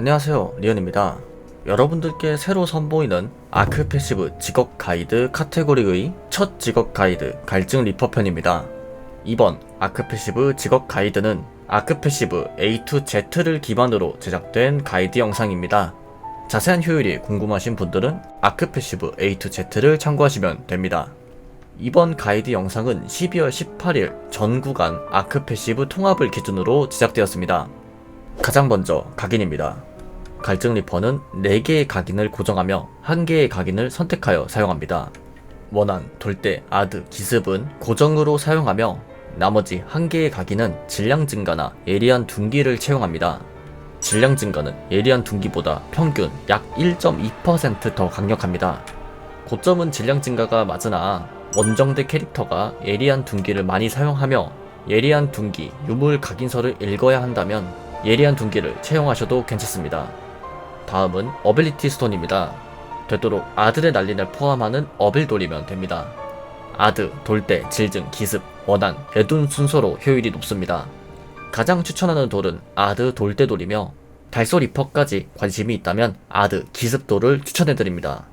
안녕하세요 리언입니다. 여러분들께 새로 선보이는 아크 패시브 직업 가이드 카테고리의 첫 직업 가이드 갈증 리퍼 편입니다. 이번 아크 패시브 직업 가이드는 아크 패시브 A to Z를 기반으로 제작된 가이드 영상입니다. 자세한 효율이 궁금하신 분들은 아크 패시브 A to Z를 참고하시면 됩니다. 이번 가이드 영상은 12월 18일 전 구간 아크 패시브 통합을 기준으로 제작되었습니다. 가장 먼저 각인입니다. 갈증 리퍼는 4개의 각인을 고정하며 1개의 각인을 선택하여 사용합니다. 원한, 돌대, 아드, 기습은 고정으로 사용하며 나머지 1개의 각인은 질량 증가나 예리한 둔기를 채용합니다. 질량 증가는 예리한 둔기보다 평균 약 1.2%더 강력합니다. 고점은 질량 증가가 맞으나 원정대 캐릭터가 예리한 둔기를 많이 사용하며 예리한 둔기, 유물 각인서를 읽어야 한다면 예리한 둔기를 채용하셔도 괜찮습니다. 다음은 어빌리티 스톤입니다. 되도록 아들의 난리를 포함하는 어빌 돌리면 됩니다. 아드, 돌대, 질증, 기습, 원한, 배둔 순서로 효율이 높습니다. 가장 추천하는 돌은 아드 돌대 돌이며 달소 리퍼까지 관심이 있다면 아드 기습 돌을 추천해드립니다.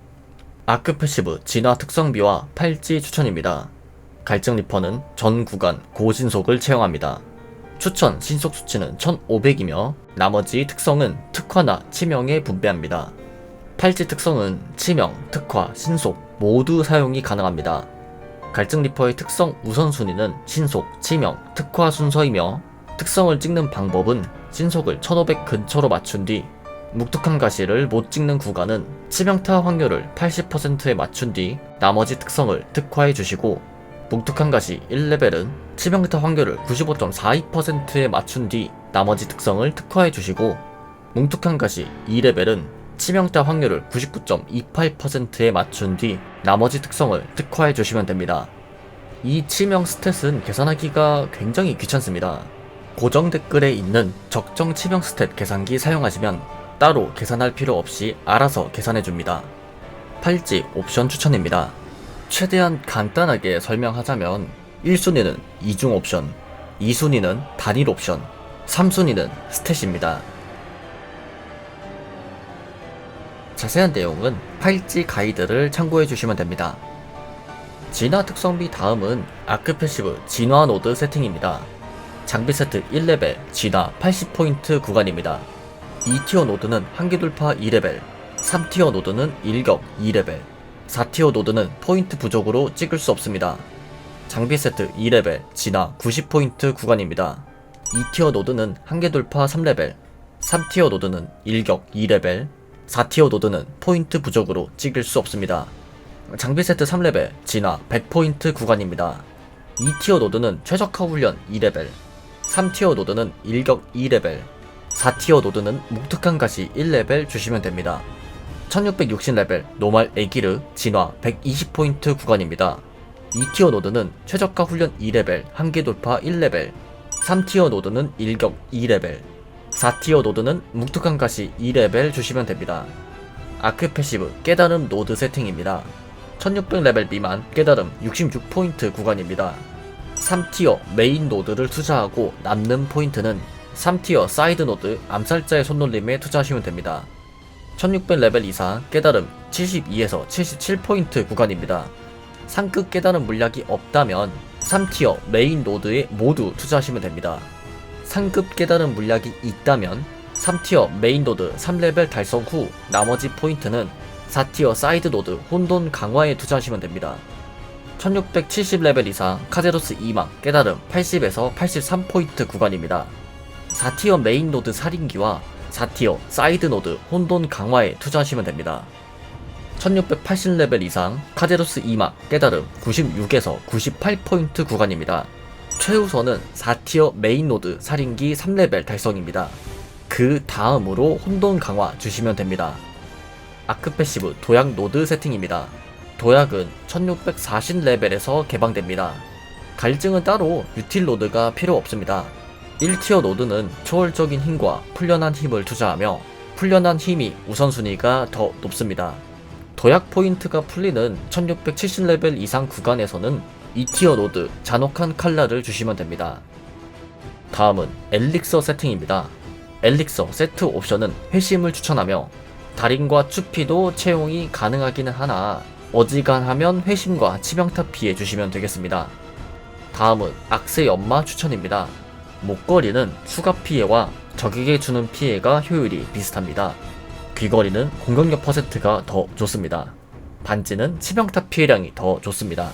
아크 패시브 진화 특성비와 팔찌 추천입니다. 갈증 리퍼는 전 구간 고신속을 채용합니다. 추천 신속 수치는 1500이며 나머지 특성은 특화나 치명에 분배합니다. 팔찌 특성은 치명, 특화, 신속 모두 사용이 가능합니다. 갈증 리퍼의 특성 우선순위는 신속, 치명, 특화 순서이며 특성을 찍는 방법은 신속을 1500 근처로 맞춘 뒤 묵뚝한 가시를 못 찍는 구간은 치명타 확률을 80%에 맞춘 뒤 나머지 특성을 특화해 주시고 묵뚝한 가시 1레벨은 치명타 확률을 95.42%에 맞춘 뒤 나머지 특성을 특화해 주시고 뭉툭한 가시 2레벨은 치명타 확률을 99.28%에 맞춘 뒤 나머지 특성을 특화해 주시면 됩니다. 이 치명 스탯은 계산하기가 굉장히 귀찮습니다. 고정 댓글에 있는 적정 치명 스탯 계산기 사용하시면 따로 계산할 필요 없이 알아서 계산해 줍니다. 팔찌 옵션 추천입니다. 최대한 간단하게 설명하자면 1순위는 이중 옵션, 2순위는 단일 옵션, 3순위는 스탯입니다. 자세한 내용은 팔찌 가이드를 참고해 주시면 됩니다. 진화 특성비 다음은 아크 패시브 진화 노드 세팅입니다. 장비 세트 1레벨 진화 80포인트 구간입니다. 2티어 노드는 한계 돌파 2레벨, 3티어 노드는 일격 2레벨, 4티어 노드는 포인트 부족으로 찍을 수 없습니다. 장비 세트 2레벨 진화 90포인트 구간입니다. 2티어 노드는 한계 돌파 3레벨, 3티어 노드는 일격 2레벨, 4티어 노드는 포인트 부족으로 찍을 수 없습니다. 장비 세트 3레벨 진화 100포인트 구간입니다. 2티어 노드는 최적화 훈련 2레벨, 3티어 노드는 일격 2레벨, 4티어 노드는 묵특한 가시 1레벨 주시면 됩니다. 1660레벨 노말 에기르 진화 120포인트 구간입니다. 2티어 노드는 최저가 훈련 2레벨 한계 돌파 1레벨 3티어 노드는 일격 2레벨 4티어 노드는 묵특한 가시 2레벨 주시면 됩니다. 아크 패시브 깨달음 노드 세팅입니다. 1600레벨 미만 깨달음 66포인트 구간입니다. 3티어 메인 노드를 투자하고 남는 포인트는 3티어 사이드 노드 암살자의 손놀림에 투자하시면 됩니다. 1600레벨 이상 깨달음 72에서 77포인트 구간입니다. 상급 깨달음 물약이 없다면 3티어 메인 노드에 모두 투자하시면 됩니다. 상급 깨달음 물약이 있다면 3티어 메인 노드 3레벨 달성 후 나머지 포인트는 4티어 사이드 노드 혼돈 강화에 투자하시면 됩니다. 1670레벨 이상 카제로스 2망 깨달음 80에서 83포인트 구간입니다. 4티어 메인 노드 살인기와 4티어 사이드 노드 혼돈 강화에 투자하시면 됩니다. 1680레벨 이상 카제로스 2막 깨달음 96에서 98포인트 구간입니다. 최우선은 4티어 메인 노드 살인기 3레벨 달성입니다. 그 다음으로 혼돈 강화 주시면 됩니다. 아크 패시브 도약 노드 세팅입니다. 도약은 1640레벨에서 개방됩니다. 갈증은 따로 유틸 노드가 필요 없습니다. 1티어 노드는 초월적인 힘과 풀련한 힘을 투자하며 풀련한 힘이 우선순위가 더 높습니다. 도약 포인트가 풀리는 1670레벨 이상 구간에서는 2티어 노드 잔혹한 칼날을 주시면 됩니다. 다음은 엘릭서 세팅입니다. 엘릭서 세트 옵션은 회심을 추천하며 달인과 추피도 채용이 가능하기는 하나 어지간하면 회심과 치명타 피해 주시면 되겠습니다. 다음은 악세 연마 추천입니다. 목걸이는 추가 피해와 적에게 주는 피해가 효율이 비슷합니다. 귀걸이는 공격력 퍼센트가 더 좋습니다. 반지는 치명타 피해량이 더 좋습니다.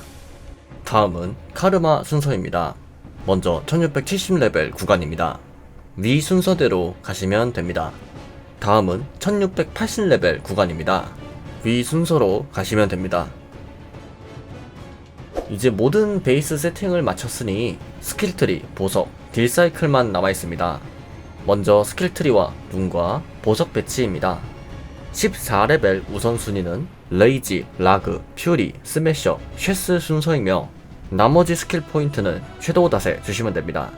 다음은 카르마 순서입니다. 먼저 1670레벨 구간입니다. 위 순서대로 가시면 됩니다. 다음은 1680레벨 구간입니다. 위 순서로 가시면 됩니다. 이제 모든 베이스 세팅을 마쳤으니 스킬트리, 보석, 딜 사이클만 남아 있습니다. 먼저 스킬트리와 룬과 보석 배치입니다. 14레벨 우선순위는 레이지, 라그, 퓨리, 스매셔, 쉐스 순서이며 나머지 스킬 포인트는 섀도우 닷에 주시면 됩니다.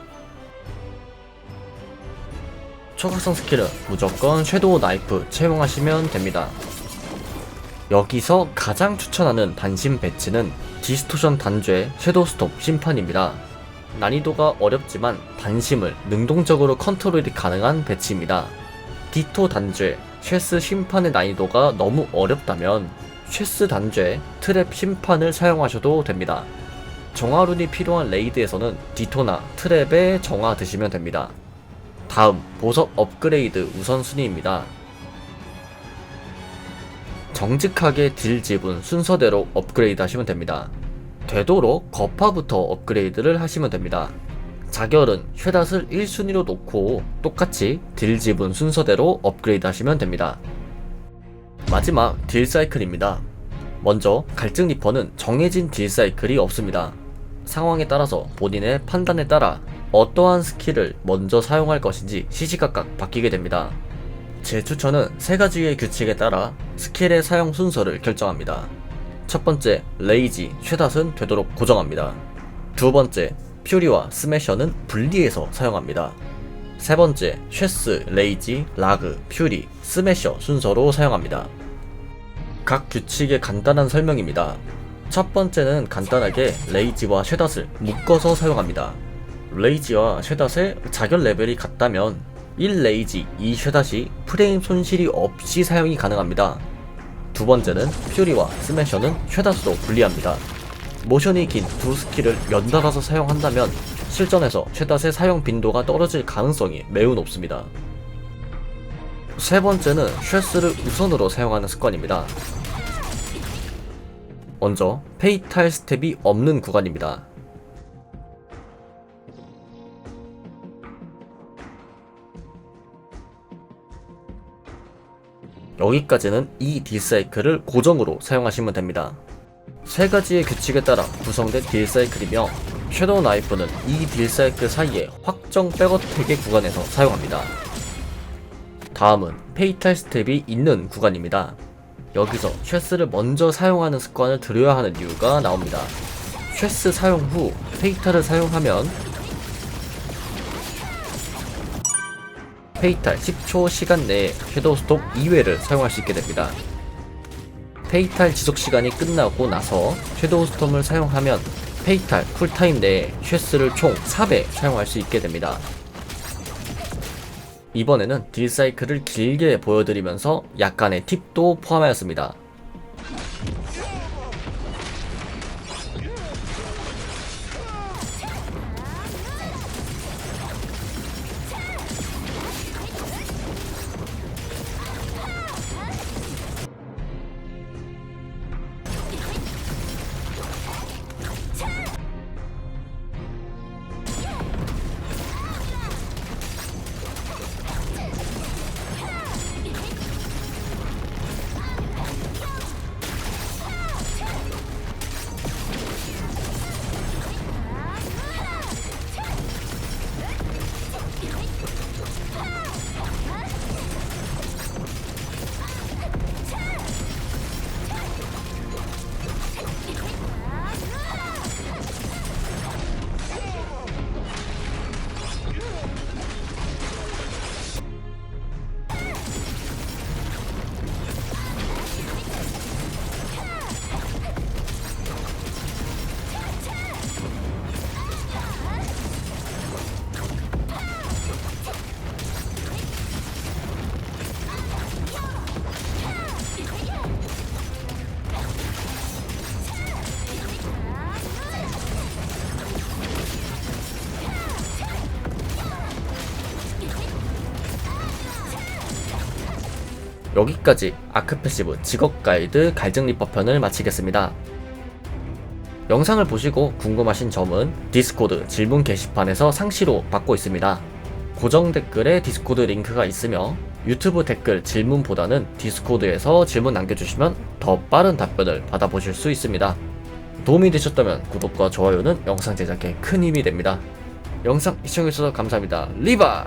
초각성 스킬은 무조건 섀도우 나이프 채용하시면 됩니다. 여기서 가장 추천하는 단심 배치는 디스토션 단죄 섀도우 스톱 심판입니다. 난이도가 어렵지만 단심을 능동적으로 컨트롤이 가능한 배치입니다. 디토 단죄, 쉐스 심판의 난이도가 너무 어렵다면 쉐스 단죄, 트랩 심판을 사용하셔도 됩니다. 정화룬이 필요한 레이드에서는 디토나 트랩에 정화 드시면 됩니다. 다음 보석 업그레이드 우선순위입니다. 정직하게 딜 지분 순서대로 업그레이드 하시면 됩니다. 되도록 거파부터 업그레이드를 하시면 됩니다. 자결은 쉐닷을 1순위로 놓고 똑같이 딜 지분 순서대로 업그레이드 하시면 됩니다. 마지막 딜 사이클입니다. 먼저 갈증 리퍼는 정해진 딜 사이클이 없습니다. 상황에 따라서 본인의 판단에 따라 어떠한 스킬을 먼저 사용할 것인지 시시각각 바뀌게 됩니다. 제 추천은 세 가지의 규칙에 따라 스킬의 사용 순서를 결정합니다. 첫 번째, 레이지, 쉐닷은 되도록 고정합니다. 두 번째, 퓨리와 스매셔는 분리해서 사용합니다. 세 번째, 쉐스, 레이지, 라그, 퓨리, 스매셔 순서로 사용합니다. 각 규칙의 간단한 설명입니다. 첫 번째는 간단하게 레이지와 쉐닷을 묶어서 사용합니다. 레이지와 쉐닷의 자결 레벨이 같다면 1 레이지, 2 쉐닷이 프레임 손실이 없이 사용이 가능합니다. 두 번째는 퓨리와 스매셔는 쉐닷으로 분리합니다. 모션이 긴 두 스킬을 연달아서 사용한다면 실전에서 쉐닷의 사용 빈도가 떨어질 가능성이 매우 높습니다. 세 번째는 쉐스를 우선으로 사용하는 습관입니다. 먼저 페이탈 스텝이 없는 구간입니다. 여기까지는 이 딜사이클을 고정으로 사용하시면 됩니다. 세 가지의 규칙에 따라 구성된 딜사이클이며 섀도우 나이프는 이 딜사이클 사이에 확정 백어택의 구간에서 사용합니다. 다음은 페이탈 스텝이 있는 구간입니다. 여기서 쉐스를 먼저 사용하는 습관을 들여야 하는 이유가 나옵니다. 쉐스 사용 후 페이탈을 사용하면 페이탈 10초 시간 내에 섀도우 스톱 2회를 사용할 수 있게 됩니다. 페이탈 지속 시간이 끝나고 나서 섀도우 스톰을 사용하면 페이탈 쿨타임 내에 쉐스를 총 4배 사용할 수 있게 됩니다. 이번에는 딜 사이클을 길게 보여드리면서 약간의 팁도 포함하였습니다. 여기까지 아크패시브 직업 가이드 갈증 리퍼 편을 마치겠습니다. 영상을 보시고 궁금하신 점은 디스코드 질문 게시판에서 상시로 받고 있습니다. 고정 댓글에 디스코드 링크가 있으며 유튜브 댓글 질문보다는 디스코드에서 질문 남겨주시면 더 빠른 답변을 받아보실 수 있습니다. 도움이 되셨다면 구독과 좋아요는 영상 제작에 큰 힘이 됩니다. 영상 시청해주셔서 감사합니다. 리바!